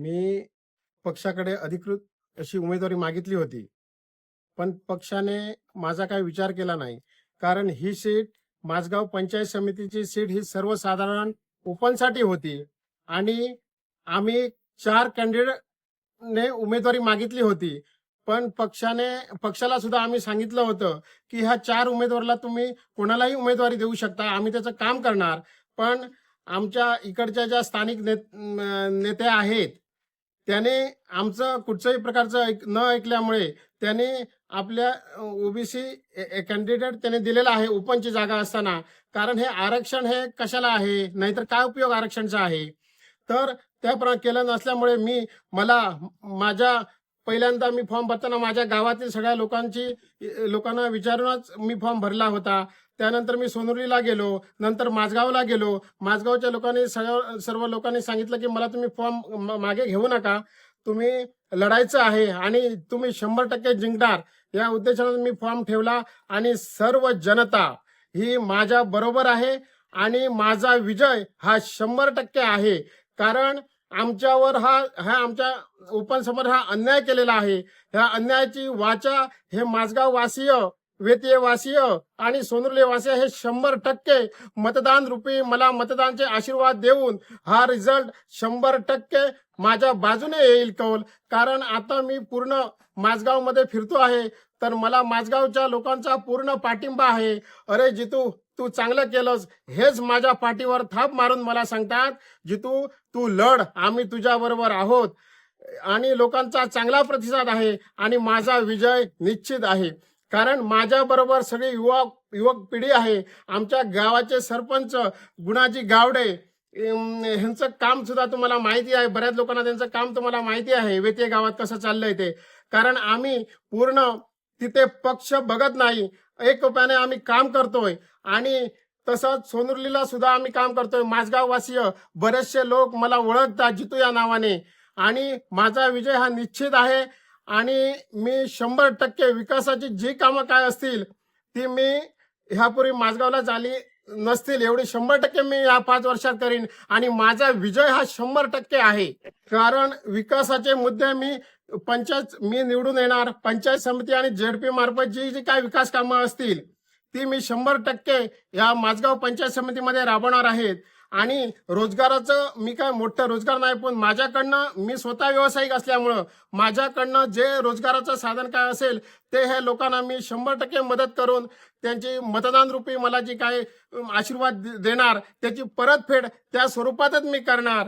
मी पक्षाकडे अधिकृत अशी उमेदवारी मागितली होती. पण पक्षाने माझा काही विचार केला नाही. कारण ही सीट माझगाव पंचायत समितीची सीट ही सर्वसाधारण ओपनसाठी होती. आणि आम्ही चार कॅन्डिडेटने उमेदवारी मागितली होती. पण पक्षाने पक्षाला सुद्धा आम्ही सांगितलं होतं की ह्या चार उमेदवाराला तुम्ही कोणालाही उमेदवारी देऊ शकता. आम्ही त्याचं काम करणार. पण आमच्या इकडच्या ज्या स्थानिक नेत- नेत्या आहेत त्याने आमचं कुठच्याही प्रकारचं ऐक- न ऐकल्यामुळे त्याने आपल्या ओबीसी कॅन्डिडेट त्याने दिलेला आहे ओपनची जागा असताना. कारण हे आरक्षण हे कशाला आहे? नाहीतर काय उपयोग आरक्षणचा आहे? तर त्याप्रमाणे केलं नसल्यामुळे मी मला माझ्या पहिल्यांदा मी फॉर्म भरताना माझ्या गावातील सगळ्या लोकांची लोकांना विचारूनच मी फॉर्म भरला होता. त्यानंतर मी सोनुरीला गेलो नंतर माझगावला गेलो. माझगावच्या लोकांनी सगळ्या सर्व लोकांनी सांगितलं की मला तुम्ही फॉर्म मागे घेऊ नका. तुम्ही लढायचं आहे आणि तुम्ही शंभर टक्के जिंकणार. या उद्देशाने मी फॉर्म ठेवला आणि सर्व जनता ही माझ्या बरोबर आहे आणि माझा विजय हा शंभर टक्के आहे. कारण आमच्यावर हा हा आमच्या ओपन समोर हा अन्याय केलेला आहे. ह्या अन्यायाची वाचा हे माझगाव वासीय वेतीय वासीय आणि सोनुर्ले वासीय हे शंभर टक्के मतदान रूपी मला मतदानचे आशीर्वाद देऊन हा रिझल्ट शंभर टक्के माझ्या बाजूने येईल कौल. कारण आता मी पूर्ण माझगावमध्ये फिरतो आहे. तर मला माझगावच्या लोकांचा पूर्ण पाठिंबा आहे. अरे जितू तू चांगलं केलंस हेच माझ्या पाठीवर थाप मारून मला सांगतात जितू तू लढ आम्ही तुझ्या बरोबर आहोत. आणि लोकांचा चांगला प्रतिसाद आहे आणि माझा विजय निश्चित आहे. कारण माझ्या बरोबर सगळी युवक युवक पिढी आहे. आमच्या गावाचे सरपंच गुणाजी गावडे ह्यांचं काम सुद्धा तुम्हाला माहिती आहे. बऱ्याच लोकांना त्यांचं काम तुम्हाला माहिती आहे. वेते गावात कसं चाललंय ते. कारण आम्ही पूर्ण तिथे पक्ष बघत नाही. एक रुपयाने आम्ही काम करतोय. आणि तसंच सोनुर्लीला सुद्धा आम्ही काम करतोय. माझगाववासीय बरेचसे लोक मला ओळखतात जितू या नावाने. आणि माझा विजय हा निश्चित आहे. आणि मी शंभर टक्के विकासाची जी कामं काय असतील ती मी ह्यापूर्वी माझगावला झाली नसतील एवढी शंभर टक्के मी या पाच वर्षात करीन. आणि माझा विजय हा शंभर टक्के आहे. कारण विकासाचे मुद्दे मी पंचायत मी निवडून येणार. पंचायत समिती आणि जेडपी मार्फत जी जी काय विकास कामं असतील ती मी शंभर टक्के या माझगाव पंचायत समितीमध्ये राबवणार आहेत. आणि रोजगाराचं मी काय मोठं रोजगार नाही पण माझ्याकडनं मी स्वतः व्यावसायिक असल्यामुळं माझ्याकडनं जे रोजगाराचं साधन काय असेल ते हे लोकांना मी शंभर टक्के मदत करून त्यांची मतदान रूपी मला जी काय आशीर्वाद देणार त्याची परतफेड त्या स्वरूपातच मी करणार.